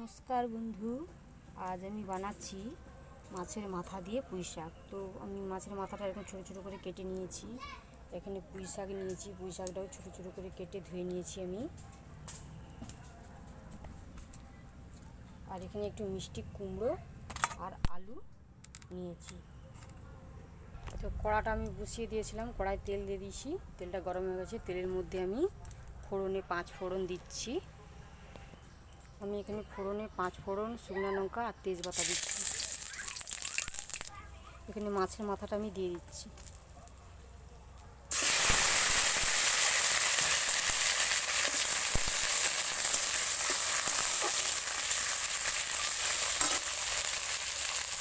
নমস্কার বন্ধু। আজ আমি বানাচ্ছি মাছের মাথা দিয়ে পুঁই শাক। তো আমি মাছের মাথাটা এরকম ছোটো ছোটো করে কেটে নিয়েছি। এখানে পুঁই শাক নিয়েছি, পুঁই শাকটাও ছোটো ছোটো করে কেটে ধুয়ে নিয়েছি আমি। আর এখানে একটু মিষ্টি কুমড়ো আর আলু নিয়েছি। তো কড়াটা আমি বসিয়ে দিয়েছিলাম কড়াই তেল দিয়ে দিয়েছি। তেলটা গরম হয়ে গেছে, তেলের মধ্যে আমি ফোড়নে পাঁচ ফোড়ন দিচ্ছি। আমি এখানে ফোড়নে পাঁচ ফোড়ন, শুকনো লঙ্কা আর তেজপাতা দিচ্ছি। এখানে মাছের মাথাটা আমি দিয়ে দিচ্ছি।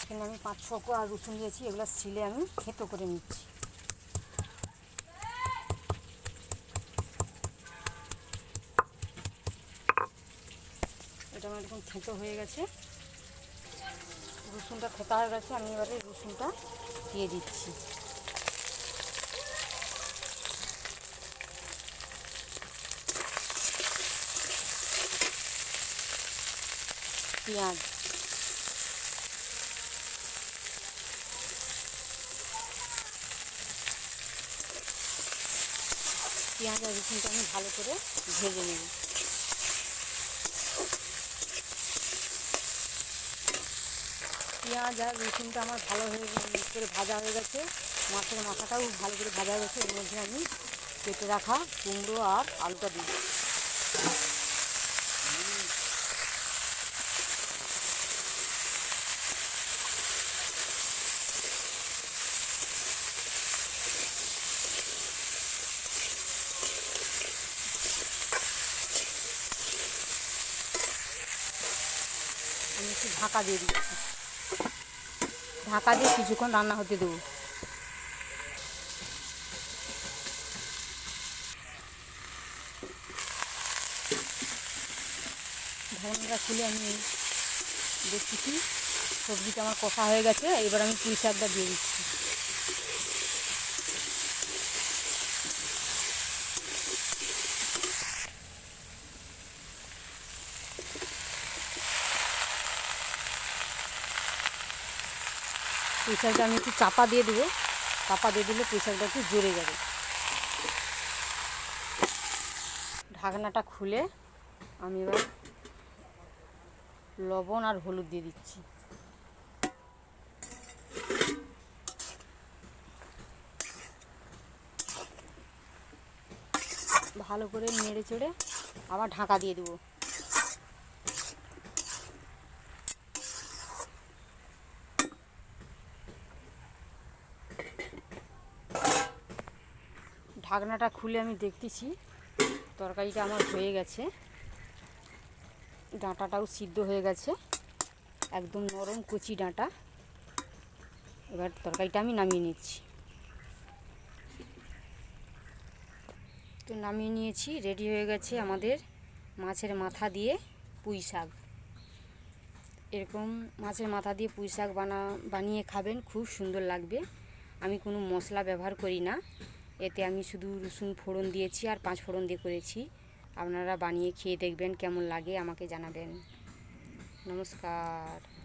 এখানে আমি পাঁচ, ছ আর রসুন দিয়েছি, এগুলো ছিলে আমি খেতো করে নিচ্ছি। এটা আমার এরকম থেঁতো হয়ে গেছে। রসুনটা থেতা হয়ে গেছে, আমি এবারে রসুনটা দিয়ে দিচ্ছি। পেঁয়াজ। পেঁয়াজ আর রসুনটা আমি ভালো করে ভেজে নেব। পেঁয়াজ আর রসুনটা আমার ভালো হয়ে করে ভাজা হয়ে গেছে। মাছের মাথাটাও ভালো করে ভাজা হয়ে গেছে। এর মধ্যে আমি কেটে রাখা কুমড়ো আর আলুটা দিই আমি একটু ঢাকা দিয়ে দিচ্ছি। ঢাকা দিয়ে কিছুক্ষণ রান্না হতে দেবো। ঢাকনাটা খুলে আমি দেখছি সবজিটা আমার কষা হয়ে গেছে, এবার আমি পুঁই শাকটা দিয়ে দিচ্ছি। পুঁই শাকটা আমি একটু চাপা দিয়ে দেবো। চাপা দিয়ে দিলে পুঁই শাকটা একটু জোরে যাবে। ঢাকনাটা খুলে আমি এবার লবণ আর হলুদ দিয়ে দিচ্ছি। ভালো করে নেড়ে চেড়ে আবার ঢাকা দিয়ে দেবো। ঢাকনাটা খুলে আমি দেখতেছি। তরকারিটা আমার হয়ে গেছে। ডাঁটাটাও সিদ্ধ হয়ে গেছে। একদম নরম কচি ডাঁটা। এবার তরকারিটা আমি নামিয়ে নিচ্ছি। তো নামিয়ে নিয়েছি, রেডি হয়ে গেছে আমাদের মাছের মাথা দিয়ে পুঁই শাক। এরকম মাছের মাথা দিয়ে পুঁই শাক বানা, বানিয়ে খাবেন, খুব সুন্দর লাগবে। আমি কোনো মশলা ব্যবহার করি না। এতে আমি শুধু রসুন ফোড়ন দিয়েছি আর পাঁচ ফোড়ন দিয়ে করেছি। আপনারা বানিয়ে খেয়ে দেখবেন কেমন লাগে, আমাকে জানাবেন। নমস্কার।